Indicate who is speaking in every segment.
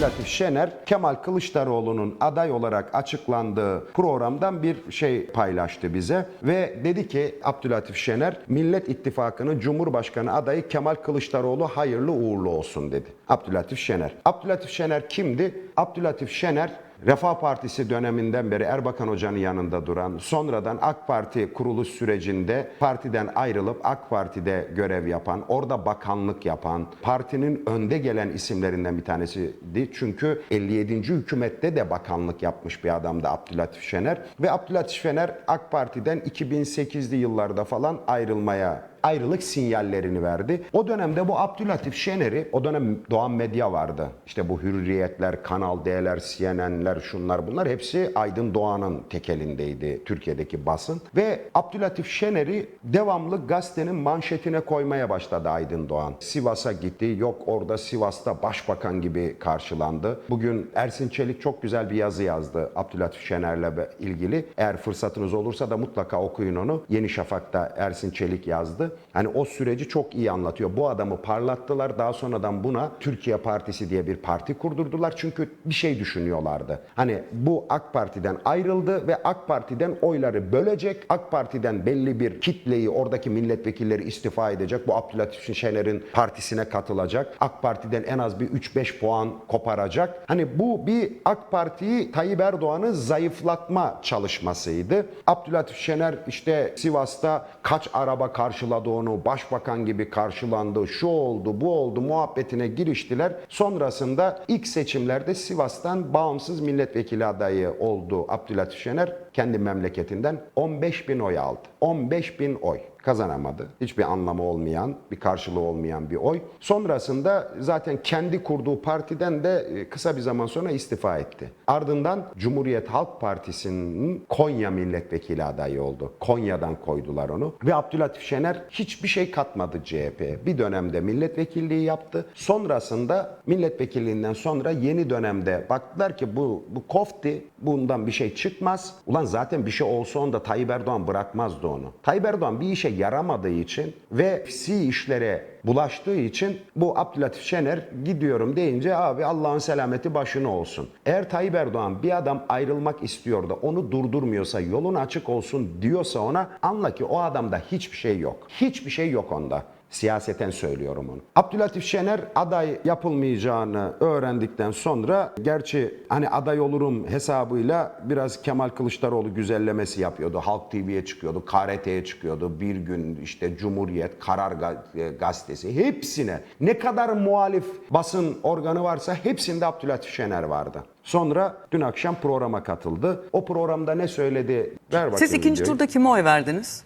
Speaker 1: Abdülatif Şener Kemal Kılıçdaroğlu'nun aday olarak açıklandığı programdan bir şey paylaştı bize ve dedi ki Abdülatif Şener Millet İttifakı'nın Cumhurbaşkanı adayı Kemal Kılıçdaroğlu hayırlı uğurlu olsun dedi. Abdülatif Şener. Abdülatif Şener kimdi? Abdülatif Şener Refah Partisi döneminden beri Erbakan Hoca'nın yanında duran, sonradan AK Parti kuruluş sürecinde partiden ayrılıp AK Parti'de görev yapan, orada bakanlık yapan, partinin önde gelen isimlerinden bir tanesiydi. Çünkü 57. hükümette de bakanlık yapmış bir adamdı Abdülatif Şener. Ve Abdülatif Şener AK Parti'den 2008'li yıllarda falan ayrılmaya ayrılık sinyallerini verdi. O dönemde bu Abdülatif Şener'i, o dönem Doğan Medya vardı. İşte bu Hürriyetler, Kanal D'ler, CNN'ler, şunlar bunlar hepsi Aydın Doğan'ın tekelindeydi Türkiye'deki basın. Ve Abdülatif Şener'i devamlı gazetenin manşetine koymaya başladı Aydın Doğan. Sivas'a gitti, yok orada Sivas'ta başbakan gibi karşılandı. Bugün Ersin Çelik çok güzel bir yazı yazdı Abdülatif Şener'le ilgili. Eğer fırsatınız olursa da mutlaka okuyun onu. Yeni Şafak'ta Ersin Çelik yazdı. Hani o süreci çok iyi anlatıyor. Bu adamı parlattılar. Daha sonradan buna Türkiye Partisi diye bir parti kurdurdular. Çünkü bir şey düşünüyorlardı. Hani bu AK Parti'den ayrıldı ve AK Parti'den oyları bölecek. AK Parti'den belli bir kitleyi, oradaki milletvekilleri istifa edecek. Bu Abdülatif Şener'in partisine katılacak. AK Parti'den en az bir 3-5 puan koparacak. Hani bu bir AK Parti'yi Tayyip Erdoğan'ı zayıflatma çalışmasıydı. Abdülatif Şener işte Sivas'ta kaç araba karşıladı onu, başbakan gibi karşılandı, şu oldu, bu oldu muhabbetine giriştiler. Sonrasında ilk seçimlerde Sivas'tan bağımsız milletvekili adayı oldu Abdülatif Şener. Kendi memleketinden 15 bin oy aldı. 15 bin oy kazanamadı. Hiçbir anlamı olmayan, bir karşılığı olmayan bir oy. Sonrasında zaten kendi kurduğu partiden de e, kısa bir zaman sonra istifa etti. Ardından Cumhuriyet Halk Partisi'nin Konya milletvekili adayı oldu. Konya'dan koydular onu. Ve Abdülatif Şener hiçbir şey katmadı CHP'ye. Bir dönemde milletvekilliği yaptı. Sonrasında milletvekilliğinden sonra yeni dönemde baktılar ki bu, bu kofti bundan bir şey çıkmaz. Ulan zaten bir şey olsa onda Tayyip Erdoğan bırakmazdı onu. Tayyip Erdoğan bir işe yaramadığı için ve si işlere bulaştığı için bu Abdülatif Şener gidiyorum deyince abi Allah'ın selameti başına olsun. Eğer Tayyip Erdoğan bir adam ayrılmak istiyor da onu durdurmuyorsa yolun açık olsun diyorsa ona anla ki o adamda hiçbir şey yok. Hiçbir şey yok onda. Siyaseten söylüyorum onu. Abdülatif Şener aday yapılmayacağını öğrendikten sonra gerçi hani aday olurum hesabıyla biraz Kemal Kılıçdaroğlu güzellemesi yapıyordu. Halk TV'ye çıkıyordu, KRT'ye çıkıyordu. Bir gün işte Cumhuriyet, Karar e, Gazetesi hepsine ne kadar muhalif basın organı varsa hepsinde Abdülatif Şener vardı. Sonra dün akşam programa katıldı. O programda ne söyledi? Ver bakayım
Speaker 2: Siz ikinci
Speaker 1: videoyu.
Speaker 2: turda kime oy verdiniz?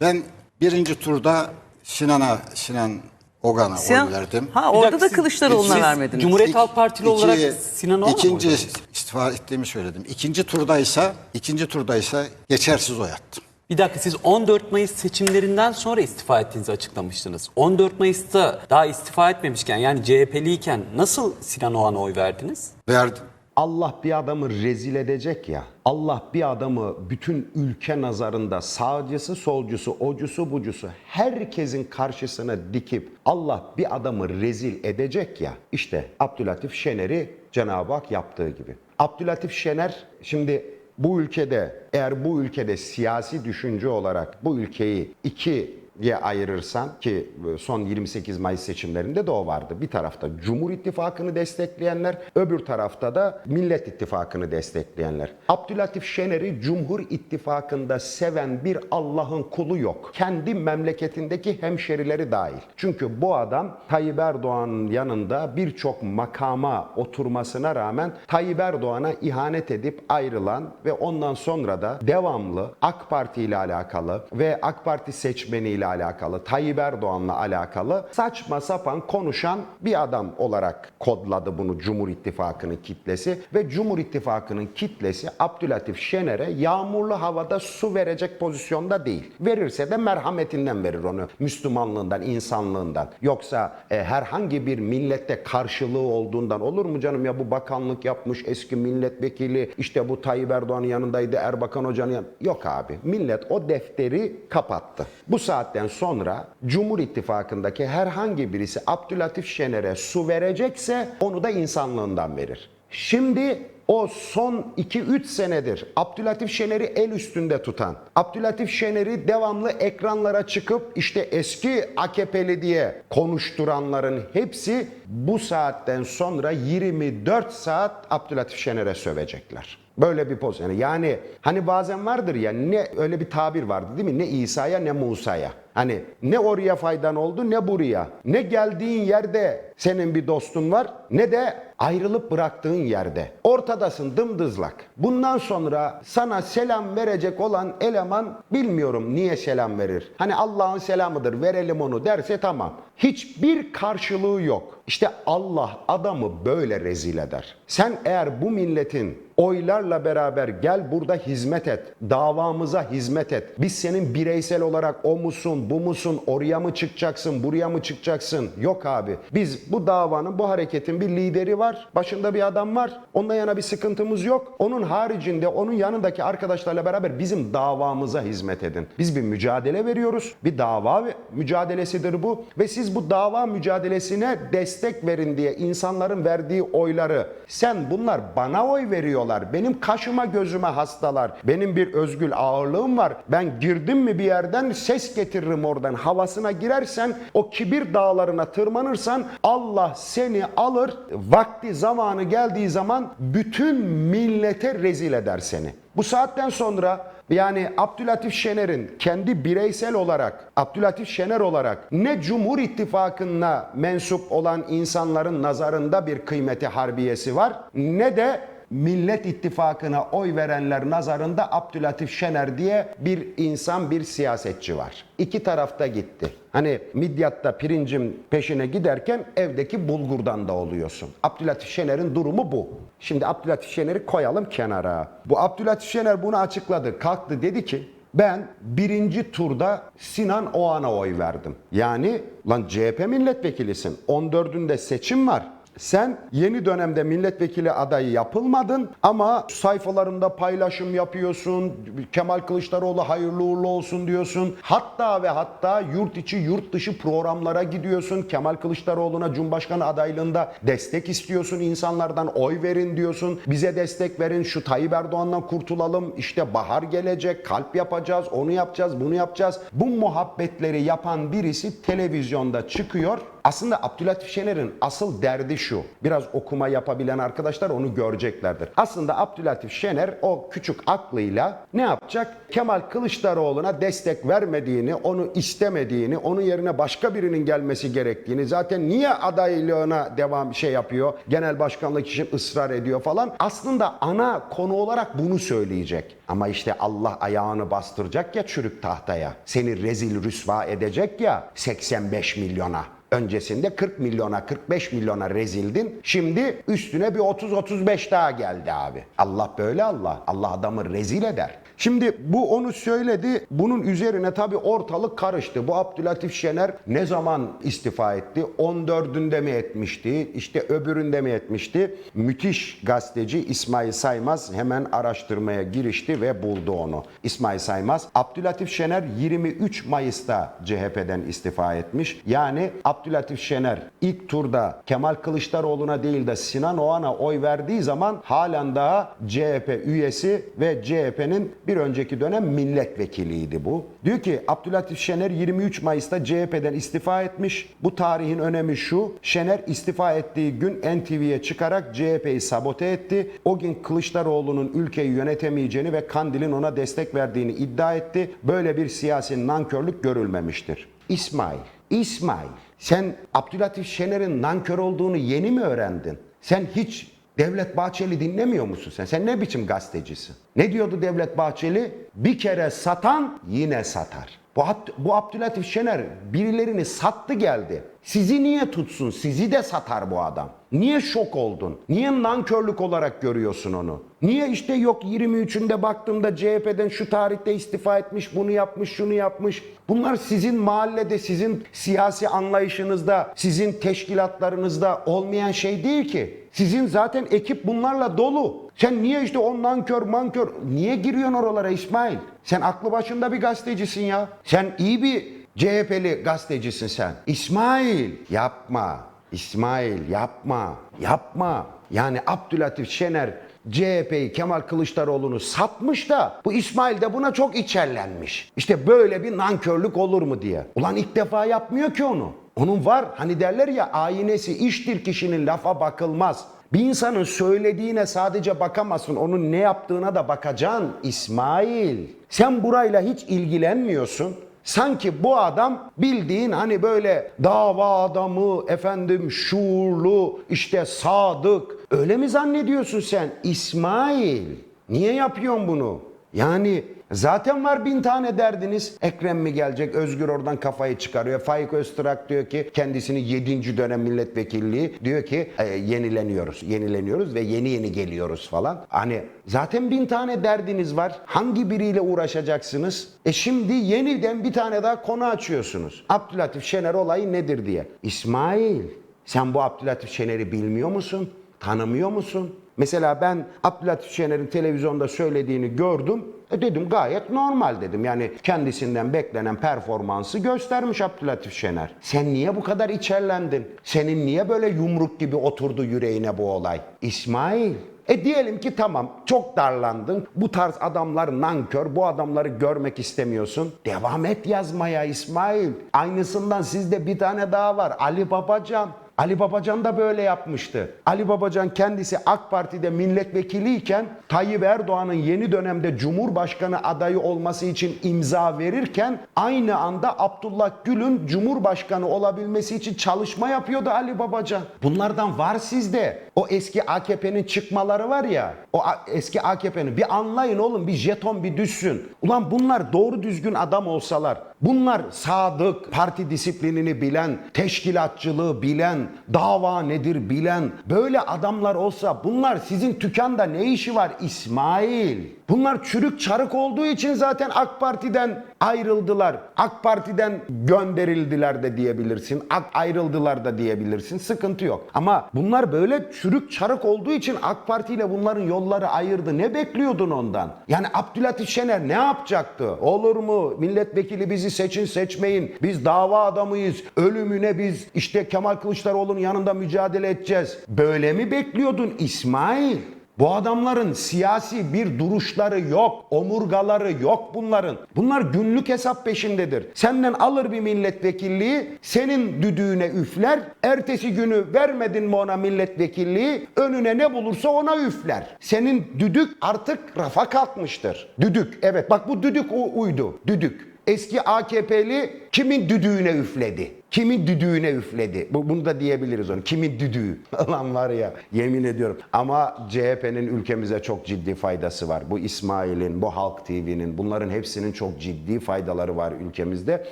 Speaker 3: Ben birinci turda Sinan'a, Sinan Ogan'a
Speaker 2: Sinan-
Speaker 3: oy verdim.
Speaker 2: Ha
Speaker 4: Bir
Speaker 2: orada
Speaker 4: dakika,
Speaker 2: da
Speaker 4: siz-
Speaker 2: Kılıçdaroğlu'na
Speaker 4: siz
Speaker 2: vermediniz.
Speaker 4: Cumhuriyet Halk Partili
Speaker 3: İki-
Speaker 4: olarak Sinan Oğan'a mı
Speaker 3: İkinci istifa ettiğimi söyledim. İkinci turdaysa, ikinci turdaysa geçersiz oy attım.
Speaker 4: Bir dakika siz 14 Mayıs seçimlerinden sonra istifa ettiğinizi açıklamıştınız. 14 Mayıs'ta daha istifa etmemişken yani CHP'liyken nasıl Sinan Oğan'a oy verdiniz?
Speaker 3: Verdim.
Speaker 1: Allah bir adamı rezil edecek ya. Allah bir adamı bütün ülke nazarında sağcısı, solcusu, ocusu, bucusu herkesin karşısına dikip Allah bir adamı rezil edecek ya. İşte Abdülatif Şener'i Cenab-ı Hak yaptığı gibi. Abdülatif Şener şimdi bu ülkede eğer bu ülkede siyasi düşünce olarak bu ülkeyi iki diye ayırırsan ki son 28 Mayıs seçimlerinde de o vardı. Bir tarafta Cumhur İttifakı'nı destekleyenler, öbür tarafta da Millet İttifakı'nı destekleyenler. Abdülatif Şener'i Cumhur İttifakı'nda seven bir Allah'ın kulu yok. Kendi memleketindeki hemşerileri dahil. Çünkü bu adam Tayyip Erdoğan'ın yanında birçok makama oturmasına rağmen Tayyip Erdoğan'a ihanet edip ayrılan ve ondan sonra da devamlı AK Parti ile alakalı ve AK Parti seçmeniyle alakalı, Tayyip Erdoğan'la alakalı saçma sapan konuşan bir adam olarak kodladı bunu Cumhur İttifakı'nın kitlesi ve Cumhur İttifakı'nın kitlesi Abdülatif Şener'e yağmurlu havada su verecek pozisyonda değil. Verirse de merhametinden verir onu. Müslümanlığından, insanlığından. Yoksa e, herhangi bir millette karşılığı olduğundan olur mu canım ya bu bakanlık yapmış eski milletvekili işte bu Tayyip Erdoğan'ın yanındaydı Erbakan Hoca'nın yanında. Yok abi millet o defteri kapattı. Bu saatten saatten sonra Cumhur İttifakı'ndaki herhangi birisi Abdülatif Şener'e su verecekse onu da insanlığından verir. Şimdi o son 2-3 senedir Abdülatif Şener'i el üstünde tutan, Abdülatif Şener'i devamlı ekranlara çıkıp işte eski AKP'li diye konuşturanların hepsi bu saatten sonra 24 saat Abdülatif Şener'e sövecekler. Böyle bir pozisyon. Yani hani bazen vardır ya ne öyle bir tabir vardı değil mi? Ne İsa'ya ne Musa'ya. Hani ne oraya faydan oldu ne buraya. Ne geldiğin yerde senin bir dostun var ne de ayrılıp bıraktığın yerde. Ortadasın dımdızlak. Bundan sonra sana selam verecek olan eleman bilmiyorum niye selam verir. Hani Allah'ın selamıdır verelim onu derse tamam. Hiçbir karşılığı yok. İşte Allah adamı böyle rezil eder. Sen eğer bu milletin oylarla beraber gel burada hizmet et. Davamıza hizmet et. Biz senin bireysel olarak o musun, bu musun, oraya mı çıkacaksın, buraya mı çıkacaksın? Yok abi. Biz bu davanın, bu hareketin bir lideri var. Başında bir adam var. Onunla yana bir sıkıntımız yok. Onun haricinde, onun yanındaki arkadaşlarla beraber bizim davamıza hizmet edin. Biz bir mücadele veriyoruz. Bir dava mücadelesidir bu. Ve siz bu dava mücadelesine destek verin diye insanların verdiği oyları sen bunlar bana oy veriyorlar. Benim kaşıma gözüme hastalar. Benim bir özgül ağırlığım var. Ben girdim mi bir yerden ses getiririm oradan. Havasına girersen o kibir dağlarına tırmanırsan Allah seni alır. Vakti zamanı geldiği zaman bütün millete rezil eder seni. Bu saatten sonra yani Abdülatif Şener'in kendi bireysel olarak, Abdülatif Şener olarak ne Cumhur İttifakı'na mensup olan insanların nazarında bir kıymeti harbiyesi var ne de Millet İttifakı'na oy verenler nazarında Abdülatif Şener diye bir insan, bir siyasetçi var. İki tarafta gitti. Hani midyatta pirincin peşine giderken evdeki bulgurdan da oluyorsun. Abdülatif Şener'in durumu bu. Şimdi Abdülatif Şener'i koyalım kenara. Bu Abdülatif Şener bunu açıkladı. Kalktı dedi ki ben birinci turda Sinan Oğan'a oy verdim. Yani lan CHP milletvekilisin. 14'ünde seçim var. Sen yeni dönemde milletvekili adayı yapılmadın ama sayfalarında paylaşım yapıyorsun. Kemal Kılıçdaroğlu hayırlı uğurlu olsun diyorsun. Hatta ve hatta yurt içi yurt dışı programlara gidiyorsun. Kemal Kılıçdaroğlu'na Cumhurbaşkanı adaylığında destek istiyorsun. insanlardan oy verin diyorsun. Bize destek verin şu Tayyip Erdoğan'dan kurtulalım. İşte bahar gelecek kalp yapacağız onu yapacağız bunu yapacağız. Bu muhabbetleri yapan birisi televizyonda çıkıyor. Aslında Abdülatif Şener'in asıl derdi şu. Biraz okuma yapabilen arkadaşlar onu göreceklerdir. Aslında Abdülatif Şener o küçük aklıyla ne yapacak? Kemal Kılıçdaroğlu'na destek vermediğini, onu istemediğini, onun yerine başka birinin gelmesi gerektiğini, zaten niye adaylığına devam şey yapıyor, genel başkanlık için ısrar ediyor falan. Aslında ana konu olarak bunu söyleyecek. Ama işte Allah ayağını bastıracak ya çürük tahtaya. Seni rezil rüsva edecek ya 85 milyona. Öncesinde 40 milyona 45 milyona rezildin. Şimdi üstüne bir 30-35 daha geldi abi. Allah böyle Allah. Allah adamı rezil eder. Şimdi bu onu söyledi. Bunun üzerine tabii ortalık karıştı. Bu Abdülatif Şener ne zaman istifa etti? 14'ünde mi etmişti? İşte öbüründe mi etmişti? Müthiş gazeteci İsmail Saymaz hemen araştırmaya girişti ve buldu onu. İsmail Saymaz, Abdülatif Şener 23 Mayıs'ta CHP'den istifa etmiş. Yani Abdülatif Şener ilk turda Kemal Kılıçdaroğlu'na değil de Sinan Oğan'a oy verdiği zaman halen daha CHP üyesi ve CHP'nin bir önceki dönem milletvekiliydi bu. Diyor ki Abdülatif Şener 23 Mayıs'ta CHP'den istifa etmiş. Bu tarihin önemi şu. Şener istifa ettiği gün NTV'ye çıkarak CHP'yi sabote etti. O gün Kılıçdaroğlu'nun ülkeyi yönetemeyeceğini ve Kandil'in ona destek verdiğini iddia etti. Böyle bir siyasi nankörlük görülmemiştir. İsmail, İsmail sen Abdülatif Şener'in nankör olduğunu yeni mi öğrendin? Sen hiç Devlet Bahçeli dinlemiyor musun sen? Sen ne biçim gazetecisin? Ne diyordu Devlet Bahçeli? Bir kere satan yine satar. Bu, bu Abdülatif Şener birilerini sattı geldi. Sizi niye tutsun? Sizi de satar bu adam. Niye şok oldun? Niye nankörlük olarak görüyorsun onu? Niye işte yok 23'ünde baktığımda CHP'den şu tarihte istifa etmiş, bunu yapmış, şunu yapmış. Bunlar sizin mahallede, sizin siyasi anlayışınızda, sizin teşkilatlarınızda olmayan şey değil ki. Sizin zaten ekip bunlarla dolu. Sen niye işte o nankör mankör, niye giriyorsun oralara İsmail? Sen aklı başında bir gazetecisin ya. Sen iyi bir CHP'li gazetecisin sen. İsmail yapma. İsmail yapma. Yapma. Yani Abdülatif Şener CHP'yi Kemal Kılıçdaroğlu'nu satmış da bu İsmail de buna çok içerlenmiş. İşte böyle bir nankörlük olur mu diye. Ulan ilk defa yapmıyor ki onu. Onun var hani derler ya aynesi iştir kişinin lafa bakılmaz. Bir insanın söylediğine sadece bakamazsın. Onun ne yaptığına da bakacaksın İsmail. Sen burayla hiç ilgilenmiyorsun. Sanki bu adam bildiğin hani böyle dava adamı, efendim şuurlu, işte sadık. Öyle mi zannediyorsun sen? İsmail. Niye yapıyorsun bunu? Yani zaten var bin tane derdiniz. Ekrem mi gelecek? Özgür oradan kafayı çıkarıyor. Faik Öztürk diyor ki kendisini 7. dönem milletvekilliği diyor ki e, yenileniyoruz. Yenileniyoruz ve yeni yeni geliyoruz falan. Hani zaten bin tane derdiniz var. Hangi biriyle uğraşacaksınız? E şimdi yeniden bir tane daha konu açıyorsunuz. Abdülatif Şener olayı nedir diye. İsmail sen bu Abdülatif Şener'i bilmiyor musun? Tanımıyor musun? Mesela ben Abdülatif Şener'in televizyonda söylediğini gördüm. E dedim gayet normal dedim. Yani kendisinden beklenen performansı göstermiş Abdülatif Şener. Sen niye bu kadar içerlendin? Senin niye böyle yumruk gibi oturdu yüreğine bu olay? İsmail e diyelim ki tamam çok darlandın. Bu tarz adamlar nankör. Bu adamları görmek istemiyorsun. Devam et yazmaya İsmail. Aynısından sizde bir tane daha var. Ali Babacan. Ali Babacan da böyle yapmıştı. Ali Babacan kendisi AK Parti'de milletvekiliyken Tayyip Erdoğan'ın yeni dönemde Cumhurbaşkanı adayı olması için imza verirken aynı anda Abdullah Gül'ün Cumhurbaşkanı olabilmesi için çalışma yapıyordu Ali Babacan. Bunlardan var sizde. O eski AKP'nin çıkmaları var ya. O eski AKP'nin bir anlayın oğlum bir jeton bir düşsün. Ulan bunlar doğru düzgün adam olsalar Bunlar sadık, parti disiplinini bilen, teşkilatçılığı bilen, dava nedir bilen böyle adamlar olsa bunlar sizin dükkanda ne işi var İsmail? Bunlar çürük çarık olduğu için zaten AK Parti'den ayrıldılar. AK Parti'den gönderildiler de diyebilirsin. Ayrıldılar da diyebilirsin. Sıkıntı yok. Ama bunlar böyle çürük çarık olduğu için AK Parti ile bunların yolları ayırdı. Ne bekliyordun ondan? Yani Abdülatif Şener ne yapacaktı? Olur mu? Milletvekili bizi seçin seçmeyin. Biz dava adamıyız. Ölümüne biz işte Kemal Kılıçdaroğlu'nun yanında mücadele edeceğiz. Böyle mi bekliyordun İsmail? Bu adamların siyasi bir duruşları yok, omurgaları yok bunların. Bunlar günlük hesap peşindedir. Senden alır bir milletvekilliği, senin düdüğüne üfler, ertesi günü vermedin mi ona milletvekilliği, önüne ne bulursa ona üfler. Senin düdük artık rafa kalkmıştır. Düdük, evet bak bu düdük uydu, düdük. Eski AKP'li kimin düdüğüne üfledi? Kimin düdüğüne üfledi? Bu, bunu da diyebiliriz onu. Kimin düdüğü? Lan var ya yemin ediyorum. Ama CHP'nin ülkemize çok ciddi faydası var. Bu İsmail'in, bu Halk TV'nin bunların hepsinin çok ciddi faydaları var ülkemizde.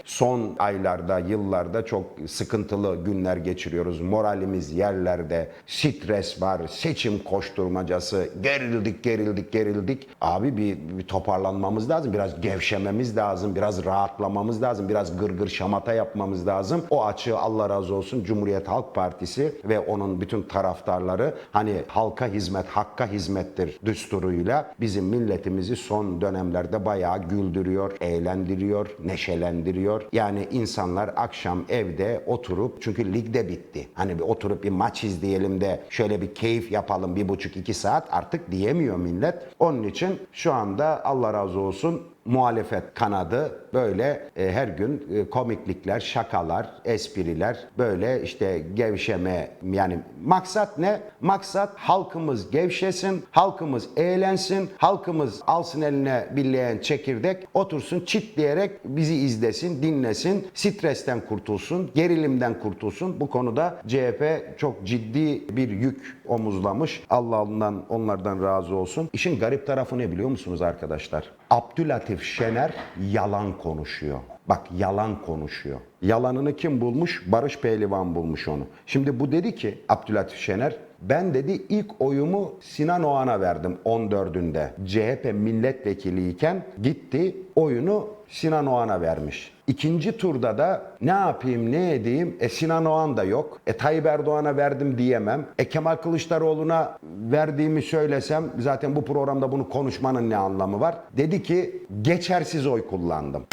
Speaker 1: Son aylarda, yıllarda çok sıkıntılı günler geçiriyoruz. Moralimiz yerlerde, stres var, seçim koşturmacası. Gerildik, gerildik, gerildik. Abi bir, bir toparlanmamız lazım. Biraz gevşememiz lazım. Biraz rahatlamamız lazım. Biraz gırgır şamata yapmamız lazım. O açığı Allah razı olsun Cumhuriyet Halk Partisi ve onun bütün taraftarları hani halka hizmet, hakka hizmettir düsturuyla bizim milletimizi son dönemlerde bayağı güldürüyor, eğlendiriyor, neşelendiriyor. Yani insanlar akşam evde oturup çünkü ligde bitti. Hani bir oturup bir maç izleyelim de şöyle bir keyif yapalım bir buçuk iki saat artık diyemiyor millet. Onun için şu anda Allah razı olsun muhalefet kanadı böyle e, her gün e, komiklikler, şakalar, espriler böyle işte gevşeme yani maksat ne? Maksat halkımız gevşesin, halkımız eğlensin, halkımız alsın eline billeyen çekirdek otursun çit diyerek bizi izlesin, dinlesin, stresten kurtulsun, gerilimden kurtulsun. Bu konuda CHP çok ciddi bir yük omuzlamış. Allah onlardan razı olsun. İşin garip tarafı ne biliyor musunuz arkadaşlar? Abdülatif Şener yalan konuşuyor. Bak yalan konuşuyor. Yalanını kim bulmuş? Barış Pehlivan bulmuş onu. Şimdi bu dedi ki Abdülatif Şener ben dedi ilk oyumu Sinan Oğan'a verdim 14'ünde. CHP milletvekiliyken gitti oyunu Sinan Oğan'a vermiş. İkinci turda da ne yapayım ne edeyim? E Sinan Oğan da yok. E Tayyip Erdoğan'a verdim diyemem. E Kemal Kılıçdaroğlu'na verdiğimi söylesem zaten bu programda bunu konuşmanın ne anlamı var? Dedi ki geçersiz oy kullandım.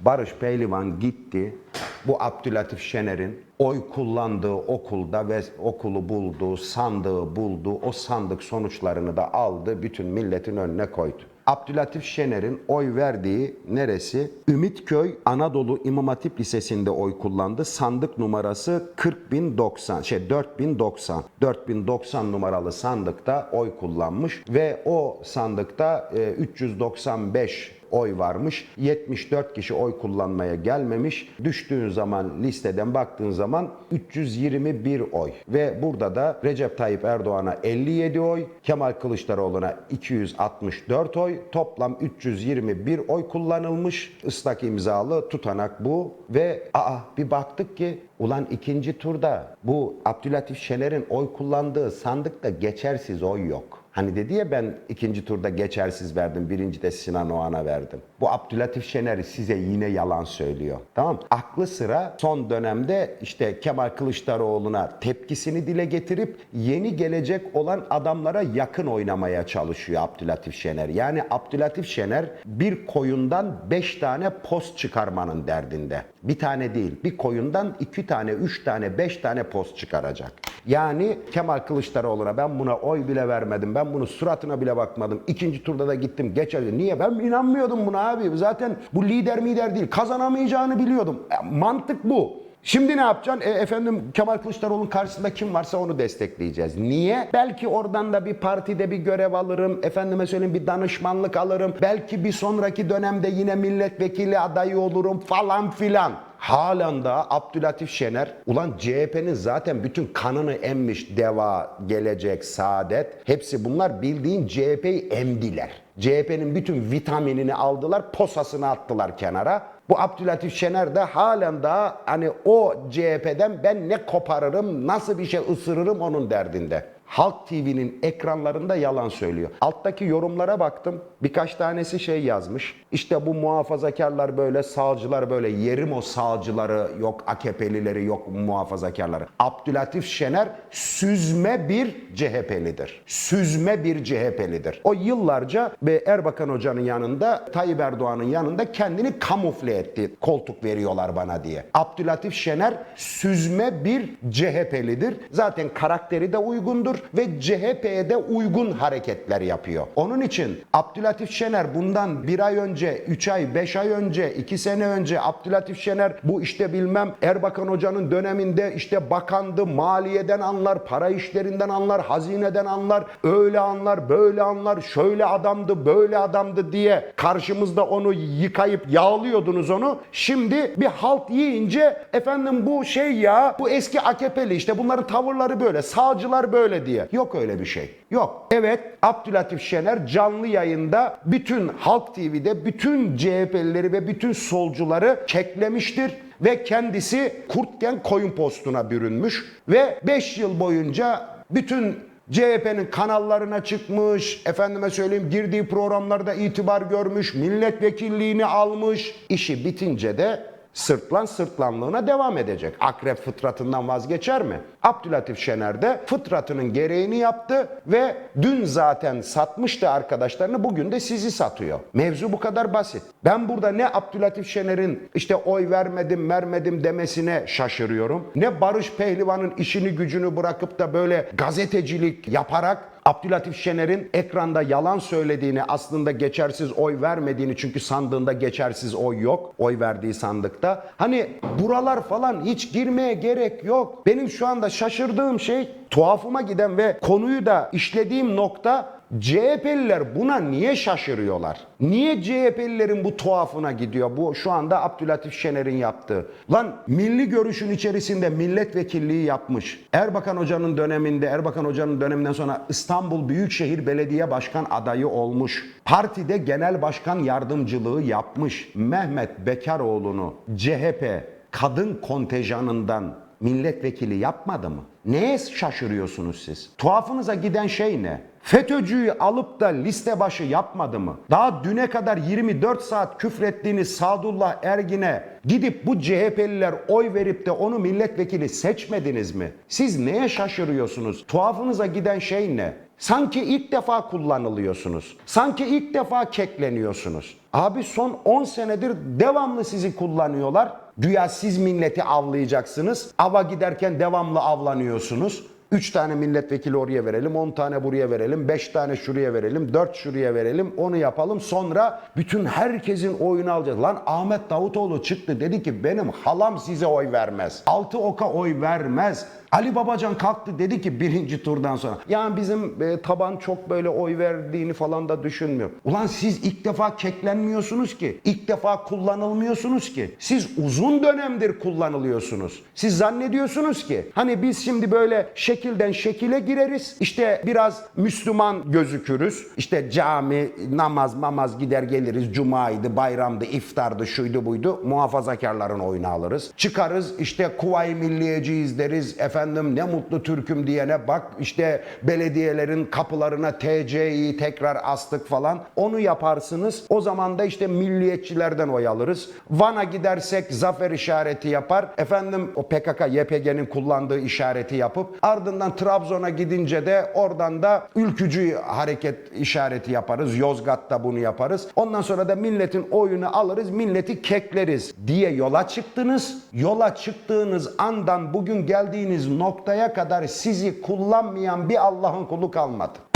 Speaker 1: Barış Pehlivan gitti. Bu Abdülatif Şener'in oy kullandığı okulda ve okulu buldu, sandığı buldu. O sandık sonuçlarını da aldı, bütün milletin önüne koydu. Abdülatif Şener'in oy verdiği neresi? Ümitköy Anadolu İmam Hatip Lisesi'nde oy kullandı. Sandık numarası 40090, şey 4090. 4090 numaralı sandıkta oy kullanmış ve o sandıkta e, 395 oy varmış. 74 kişi oy kullanmaya gelmemiş. Düştüğün zaman listeden baktığın zaman 321 oy. Ve burada da Recep Tayyip Erdoğan'a 57 oy, Kemal Kılıçdaroğlu'na 264 oy, toplam 321 oy kullanılmış. Islak imzalı tutanak bu ve aa bir baktık ki ulan ikinci turda bu Abdülatif Şener'in oy kullandığı sandıkta geçersiz oy yok. Hani dedi ya ben ikinci turda geçersiz verdim, birinci de Sinan Oğan'a verdim. Bu Abdülatif Şener size yine yalan söylüyor. Tamam mı? Aklı sıra son dönemde işte Kemal Kılıçdaroğlu'na tepkisini dile getirip yeni gelecek olan adamlara yakın oynamaya çalışıyor Abdülatif Şener. Yani Abdülatif Şener bir koyundan beş tane post çıkarmanın derdinde. Bir tane değil, bir koyundan iki tane, üç tane, beş tane post çıkaracak. Yani Kemal Kılıçdaroğlu'na ben buna oy bile vermedim, ben bunu suratına bile bakmadım. İkinci turda da gittim geçerli. Niye? Ben inanmıyordum buna abi. Zaten bu lider mider değil. Kazanamayacağını biliyordum. E, mantık bu. Şimdi ne yapacaksın? E, efendim Kemal Kılıçdaroğlu'nun karşısında kim varsa onu destekleyeceğiz. Niye? Belki oradan da bir partide bir görev alırım. Efendime söyleyeyim bir danışmanlık alırım. Belki bir sonraki dönemde yine milletvekili adayı olurum falan filan. Halen da Abdülatif Şener, ulan CHP'nin zaten bütün kanını emmiş Deva, Gelecek, Saadet. Hepsi bunlar bildiğin CHP'yi emdiler. CHP'nin bütün vitaminini aldılar, posasını attılar kenara. Bu Abdülatif Şener de halen daha hani o CHP'den ben ne koparırım, nasıl bir şey ısırırım onun derdinde. Halk TV'nin ekranlarında yalan söylüyor. Alttaki yorumlara baktım. Birkaç tanesi şey yazmış. İşte bu muhafazakarlar böyle, sağcılar böyle. Yerim o sağcıları, yok AKP'lileri, yok muhafazakarları. Abdülatif Şener süzme bir CHP'lidir. Süzme bir CHP'lidir. O yıllarca ve Erbakan Hoca'nın yanında, Tayyip Erdoğan'ın yanında kendini kamufle etti. Koltuk veriyorlar bana diye. Abdülatif Şener süzme bir CHP'lidir. Zaten karakteri de uygundur ve CHP'ye de uygun hareketler yapıyor. Onun için Abdülatif Şener bundan bir ay önce, üç ay, beş ay önce, iki sene önce Abdülatif Şener bu işte bilmem Erbakan Hoca'nın döneminde işte bakandı, maliyeden anlar, para işlerinden anlar, hazineden anlar, öyle anlar, böyle anlar, şöyle adamdı, böyle adamdı diye karşımızda onu yıkayıp yağlıyordunuz onu. Şimdi bir halt yiyince efendim bu şey ya, bu eski AKP'li işte bunların tavırları böyle, sağcılar böyle diye. Yok öyle bir şey. Yok. Evet Abdülatif Şener canlı yayında bütün Halk TV'de bütün CHP'lileri ve bütün solcuları keklemiştir ve kendisi kurtken koyun postuna bürünmüş ve 5 yıl boyunca bütün CHP'nin kanallarına çıkmış, efendime söyleyeyim girdiği programlarda itibar görmüş, milletvekilliğini almış. İşi bitince de sırtlan sırtlanlığına devam edecek. Akrep fıtratından vazgeçer mi? Abdülatif Şener de fıtratının gereğini yaptı ve dün zaten satmıştı arkadaşlarını bugün de sizi satıyor. Mevzu bu kadar basit. Ben burada ne Abdülatif Şener'in işte oy vermedim vermedim demesine şaşırıyorum. Ne Barış Pehlivan'ın işini gücünü bırakıp da böyle gazetecilik yaparak Abdülatif Şener'in ekranda yalan söylediğini, aslında geçersiz oy vermediğini çünkü sandığında geçersiz oy yok. Oy verdiği sandıkta. Hani buralar falan hiç girmeye gerek yok. Benim şu anda şaşırdığım şey tuhafıma giden ve konuyu da işlediğim nokta CHP'liler buna niye şaşırıyorlar? Niye CHP'lilerin bu tuhafına gidiyor? Bu şu anda Abdülatif Şener'in yaptığı. Lan milli görüşün içerisinde milletvekilliği yapmış. Erbakan Hoca'nın döneminde, Erbakan Hoca'nın döneminden sonra İstanbul Büyükşehir Belediye Başkan adayı olmuş. Partide genel başkan yardımcılığı yapmış. Mehmet Bekaroğlu'nu CHP kadın kontenjanından milletvekili yapmadı mı? Neye şaşırıyorsunuz siz? Tuhafınıza giden şey ne? FETÖ'cüyü alıp da liste başı yapmadı mı? Daha düne kadar 24 saat küfrettiğiniz Sadullah Ergin'e gidip bu CHP'liler oy verip de onu milletvekili seçmediniz mi? Siz neye şaşırıyorsunuz? Tuhafınıza giden şey ne? Sanki ilk defa kullanılıyorsunuz. Sanki ilk defa kekleniyorsunuz. Abi son 10 senedir devamlı sizi kullanıyorlar. Güya siz milleti avlayacaksınız. Ava giderken devamlı avlanıyorsunuz. 3 tane milletvekili oraya verelim, 10 tane buraya verelim, 5 tane şuraya verelim, 4 şuraya verelim, onu yapalım. Sonra bütün herkesin oyunu alacağız. Lan Ahmet Davutoğlu çıktı dedi ki benim halam size oy vermez. Altı oka oy vermez. Ali Babacan kalktı dedi ki birinci turdan sonra. Yani bizim e, taban çok böyle oy verdiğini falan da düşünmüyor. Ulan siz ilk defa keklenmiyorsunuz ki. İlk defa kullanılmıyorsunuz ki. Siz uzun dönemdir kullanılıyorsunuz. Siz zannediyorsunuz ki hani biz şimdi böyle şekilden şekile gireriz. İşte biraz Müslüman gözükürüz. İşte cami, namaz, mamaz gider geliriz. Cumaydı, bayramdı, iftardı, şuydu buydu. Muhafazakarların oyunu alırız. Çıkarız işte Kuvayi Milliyeciyiz deriz. Efendim ne mutlu Türk'üm diyene bak işte belediyelerin kapılarına TC'yi tekrar astık falan. Onu yaparsınız. O zaman da işte milliyetçilerden oy alırız. Van'a gidersek zafer işareti yapar. Efendim o PKK, YPG'nin kullandığı işareti yapıp ardından Trabzon'a gidince de oradan da ülkücü hareket işareti yaparız. Yozgat'ta bunu yaparız. Ondan sonra da milletin oyunu alırız, milleti kekleriz diye yola çıktınız. Yola çıktığınız andan bugün geldiğiniz noktaya kadar sizi kullanmayan bir Allah'ın kulu kalmadı.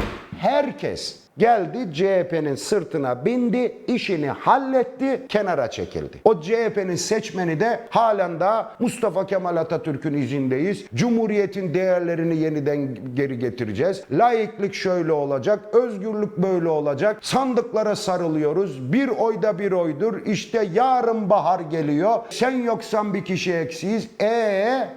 Speaker 1: Herkes geldi CHP'nin sırtına bindi, işini halletti, kenara çekildi. O CHP'nin seçmeni de halen daha Mustafa Kemal Atatürk'ün izindeyiz. Cumhuriyetin değerlerini yeniden geri getireceğiz. Laiklik şöyle olacak, özgürlük böyle olacak. Sandıklara sarılıyoruz. Bir oyda bir oydur. İşte yarın bahar geliyor. Sen yoksan bir kişi eksiyiz. E